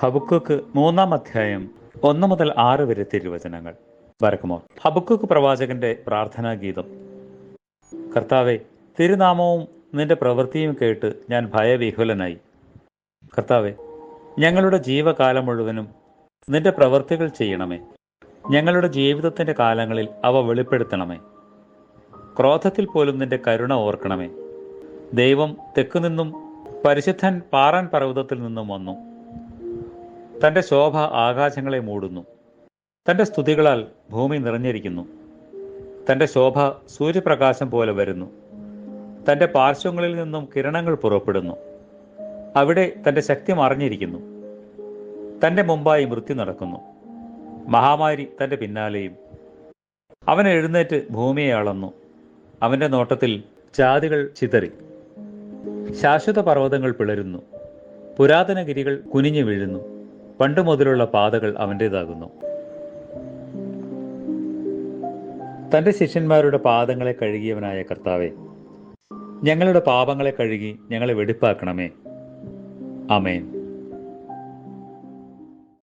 Habakkuk മൂന്നാം അധ്യായം ഒന്ന് മുതൽ ആറ് വരെ തിരുവചനങ്ങൾ. വരക്കുമോ? ഹബുക്കുക്ക് പ്രവാചകന്റെ പ്രാർത്ഥനാ ഗീതം. കർത്താവെ തിരുനാമവും നിന്റെ പ്രവൃത്തിയും കേട്ട് ഞാൻ ഭയവിഹുലനായി കർത്താവെ ഞങ്ങളുടെ ജീവകാലം മുഴുവനും നിന്റെ പ്രവൃത്തികൾ ചെയ്യണമേ. ഞങ്ങളുടെ ജീവിതത്തിന്റെ കാലങ്ങളിൽ അവ വെളിപ്പെടുത്തണമേ. ക്രോധത്തിൽ പോലും നിന്റെ കരുണ ഓർക്കണമേ. ദൈവം തെക്കുനിന്നും പരിശുദ്ധൻ പാറാൻ പർവതത്തിൽ നിന്നും വന്നു. തന്റെ ശോഭ ആകാശങ്ങളെ മൂടുന്നു. തന്റെ സ്തുതികളാൽ ഭൂമി നിറഞ്ഞിരിക്കുന്നു. തന്റെ ശോഭ സൂര്യപ്രകാശം പോലെ വരുന്നു. തന്റെ പാർശ്വങ്ങളിൽ നിന്നും കിരണങ്ങൾ പുറപ്പെടുന്നു. അവിടെ തന്റെ ശക്തി മറിഞ്ഞിരിക്കുന്നു. തന്റെ മുമ്പായി മൃത്യു നടക്കുന്നു. മഹാമാരി തന്റെ പിന്നാലെയും. അവൻ എഴുന്നേറ്റ് ഭൂമിയെ അളന്നു. അവന്റെ നോട്ടത്തിൽ ജാതികൾ ചിതറി. ശാശ്വത പർവതങ്ങൾ പിളരുന്നു. പുരാതന ഗിരികൾ കുനിഞ്ഞു വീഴുന്നു. പണ്ട് മുതലുള്ള പാതകൾ അവന്റേതാകുന്നു തന്റെ ശിഷ്യന്മാരുടെ പാദങ്ങളെ കഴുകിയവനായ കർത്താവെ ഞങ്ങളുടെ പാപങ്ങളെ കഴുകി ഞങ്ങളെ വെടിപ്പാക്കണമേ. അമേൻ